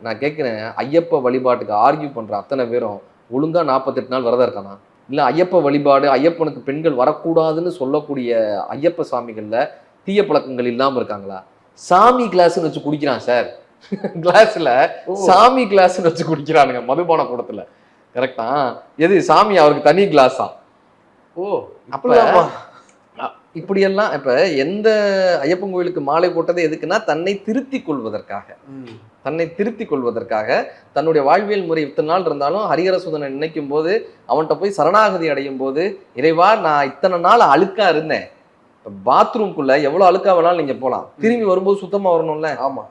நான் கேட்குறேன் ஐயப்ப வழிபாட்டுக்கு ஆர்கியூ பண்ற அத்தனை பேரும் ஒழுங்கா நாற்பத்தெட்டு நாள் விரதம் இருக்கானா? இல்ல ஐயப்ப வழிபாடு ஐயப்பனுக்கு பெண்கள் வரக்கூடாதுன்னு சொல்லக்கூடிய ஐயப்ப சாமிகள்ல தீய பழக்கங்கள் இல்லாம இருக்காங்களா? சாமி கிளாஸ்னு வச்சு குடிக்கிறான் சார் கிளாஸ்ல. சாமி கிளாஸ்னு வச்சு குடிக்கிறானுங்க மதுபான கூடத்துல. கரெக்டா எது சாமி அவருக்கு தனி கிளாஸா ஓ அப்ப? இப்படியெல்லாம் இப்ப எந்த ஐயப்பன் கோயிலுக்கு மாலை போட்டது எதுக்குன்னா தன்னை திருத்திக் கொள்வதற்காக. தன்னை திருத்திக் கொள்வதற்காக. தன்னுடைய வாழ்வியல் முறை இத்தனை நாள் இருந்தாலும் ஹரிஹர சுதனை நினைக்கும் போது அவன்கிட்ட போய் சரணாகதி அடையும் போது இறைவா நான் இத்தனை நாள் அழுக்கா இருந்தேன். பாத்ரூம்குள்ள எவ்வளவு அழுக்கா வேணாலும் நீங்க போலாம். திரும்பி வரும்போது சுத்தமா வரணும்ல? ஆமா.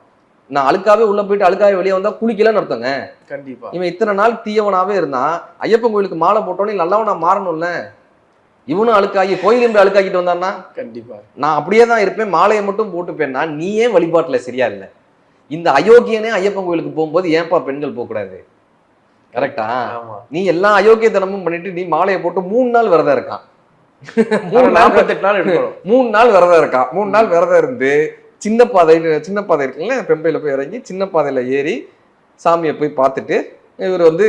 நான் அழுக்காவே உள்ள போயிட்டு அழுக்காவே வெளியே வந்தா குளிக்கலன்னு அர்த்தங்க. கண்டிப்பா. இவன் இத்தனை நாள் தீயவனாவே இருந்தான். ஐயப்பன் கோயிலுக்கு மாலை போட்டோன்னே நல்லவனா மாறணும்ல? இவனும் அழுக்காகி கோயிலும் போய் அழுக்காக்கிட்டு வந்தான்னா? கண்டிப்பா. நான் அப்படியே தான் இருப்பேன் மாலையை மட்டும் போட்டுப்பேன்னா நீ ஏன் வழிபாட்டுல சரியா இல்லை. இந்த அயோக்கியனே ஐயப்பன் கோயிலுக்கு போகும்போது ஏன்பா பெண்கள் போகக்கூடாது? கரெக்டா? நீ எல்லா அயோக்கியத்தனமும் பண்ணிட்டு நீ மாலையை போட்டு மூணு நாள் விரதம் இருக்கான். மூணு நாற்பத்தெட்டு நாள் மூணு நாள் விரதம் இருக்கான். மூணு நாள் விரதம் இருந்து சின்ன பாதை சின்ன பாதை இருக்குல்ல பெம்பையில போய் இறங்கி சின்ன பாதையில ஏறி சாமியை போய் பார்த்துட்டு இவர் வந்து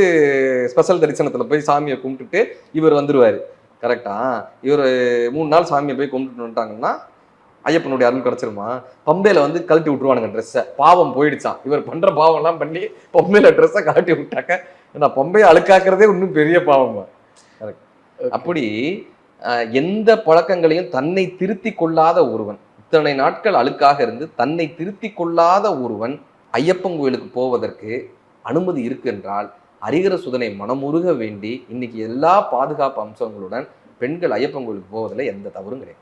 ஸ்பெஷல் தரிசனத்துல போய் சாமியை கும்பிட்டுட்டு இவர் வந்துருவாரு. கரெக்டா? இவர் மூணு நாள் சாமியை போய் கும்பிட்டுட்டு வந்துட்டாங்கன்னா ஐயப்பனுடைய அருள் கிடைச்சிருமா? பம்பையில வந்து கழட்டி விட்டுருவானுங்க ட்ரெஸ்ஸை பாவம் போயிடுச்சான் இவர் பண்ற பாவம் எல்லாம் பண்ணி பம்பையில ட்ரெஸ்ஸை கழட்டி விட்டாக்க ஏன்னா பம்பையை அழுக்காக்குறதே இன்னும் பெரிய பாவமா. அப்படி எந்த பழக்கங்களையும் தன்னை திருத்திக் கொள்ளாத ஒருவன் இத்தனை நாட்கள் அழுக்காக இருந்து தன்னை திருத்திக் கொள்ளாத ஒருவன் ஐயப்பன் கோயிலுக்கு போவதற்கு அனுமதி இருக்கு என்றால் அரிகர சுதனை மனமுருக வேண்டி இன்னைக்கு எல்லா பாதுகாப்பு அம்சங்களுடன் பெண்கள் ஐயப்பன் கோயிலுக்கு போவதில் எந்த தவறும் கிடையாது.